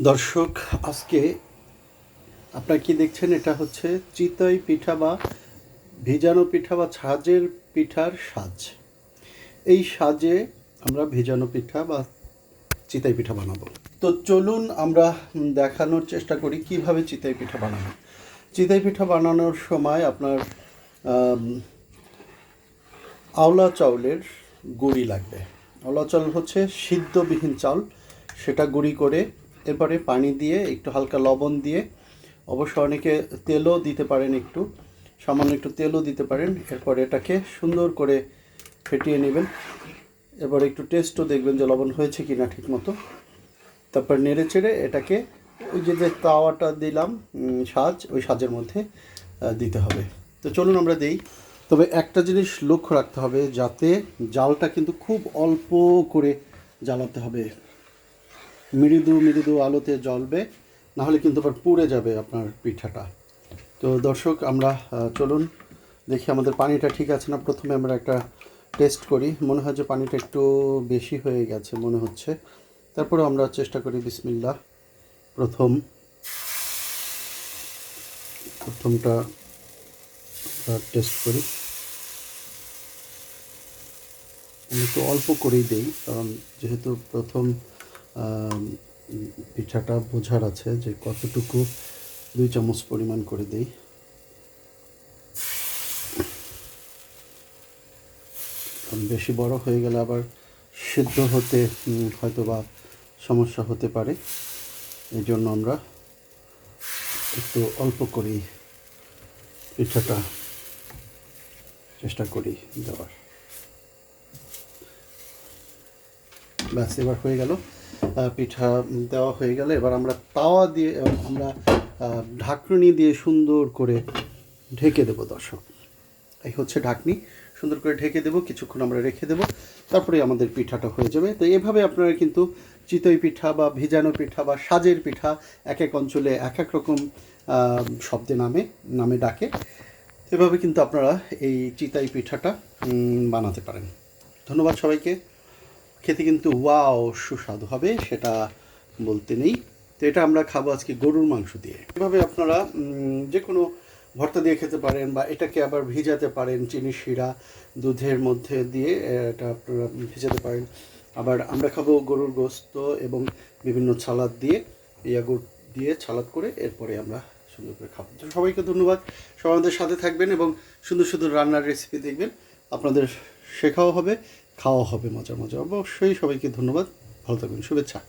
দর্শক, আজকে আপনারা কি দেখছেন? এটা হচ্ছে চিতই পিঠা বা ভেজানো পিঠা বা ছাজের পিঠার সাজ। এই সাজে আমরা ভেজানো পিঠা বা চিতাই পিঠা বানাবো। তো চলুন আমরা দেখানোর চেষ্টা করি কীভাবে চিতাই পিঠা বানাবো চিতাই পিঠা বানানোর সময় আপনার আওলা চাউলের গুঁড়ি লাগবে। আওলা চাউল হচ্ছে সিদ্ধবিহীন চাউল। সেটা গুঁড়ি করে এরপরে পানি দিয়ে, একটু হালকা লবণ দিয়ে, অবশ্য অনেকে তেলও দিতে পারেন একটু, সামান্য একটু তেলও দিতে পারেন। এরপর এটাকে সুন্দর করে ফেটিয়ে নেবেন। এবার একটু টেস্টও দেখবেন যে লবণ হয়েছে কি না ঠিক মতো তারপর নেড়ে চেড়ে এটাকে ওই যে যে তাওয়াটা দিলাম সাজ, ওই সাজের মধ্যে দিতে হবে। তো চলুন আমরা দেই। তবে একটা জিনিস লক্ষ্য রাখতে হবে, যাতে জালটা কিন্তু খুব অল্প করে জ্বালাতে হবে। মৃদু মৃদু আলোতে জ্বলবে, নাহলে কিন্তু আবার পুড়ে যাবে আপনার পিঠাটা। তো দর্শক, আমরা চলুন, দেখি আমাদের পানিটা ঠিক আছে না। প্রথমে আমরা একটা টেস্ট করি। মনে হয় যে পানিটা একটু বেশি হয়ে গেছে মনে হচ্ছে। তারপরে আমরা চেষ্টা করি বিসমিল্লা প্রথম, প্রথমটা টেস্ট করি। আমি একটু অল্প করেই দেই, কারণ যেহেতু প্রথম পিঠাটা বোঝার আছে যে কতটুকু দুই চামচ পরিমাণ করে দেই। বেশি বড় হয়ে গেলে আবার সিদ্ধ হতে হয়তো বা সমস্যা হতে পারে। এই জন্য আমরা একটু অল্প করেই পিঠাটা চেষ্টা করি দেওয়ার। ব্যাস, এবার হয়ে গেল। পিঠা দেওয়া হয়ে গেল। এবার আমরা তাওয়া দিয়ে আমরা ঢাকনি দিয়ে সুন্দর করে ঢেকে দেবো দর্শক। এই হচ্ছে ঢাকনি। সুন্দর করে ঢেকে দেবো, কিছুক্ষণ আমরা রেখে দেবো, তারপরে আমাদের পিঠাটা হয়ে যাবে। তো এভাবে আপনারা কিন্তু চিতই পিঠা বা ভিজানো পিঠা বা সাজের পিঠা এক এক অঞ্চলে এক এক রকম শব্দে নামে নামে ডাকে। এভাবে কিন্তু আপনারা এই চিতাই পিঠাটা বানাতে পারেন। ধন্যবাদ সবাইকে। খেতে কিন্তু ওয়াও, সুস্বাদু হবে, সেটা বলতে নেই। তো এটা আমরা খাব আজকে গরুর মাংস দিয়ে। এভাবে আপনারা যে কোনো ভর্তা দিয়ে খেতে পারেন বা এটাকে আবার ভিজাতে পারেন, চিনি, শিরা, দুধের মধ্যে দিয়ে এটা আপনারা ভিজাতে পারেন। আবার আমরা খাব গরুর গোস্ত এবং বিভিন্ন ছালাদ দিয়ে ইয়াগুর দিয়ে ছালাদ করে এরপরে আমরা সুন্দর করে খাব। সবাইকে ধন্যবাদ। সবাই আমাদের সাথে থাকবেন এবং সুন্দর সুন্দর রান্নার রেসিপি দেখবেন। আপনাদের শেখাও হবে খাওয়া হবে মজা মজা অবশ্যই সবাইকে ধন্যবাদ। ভালো থাকবেন শুভেচ্ছা।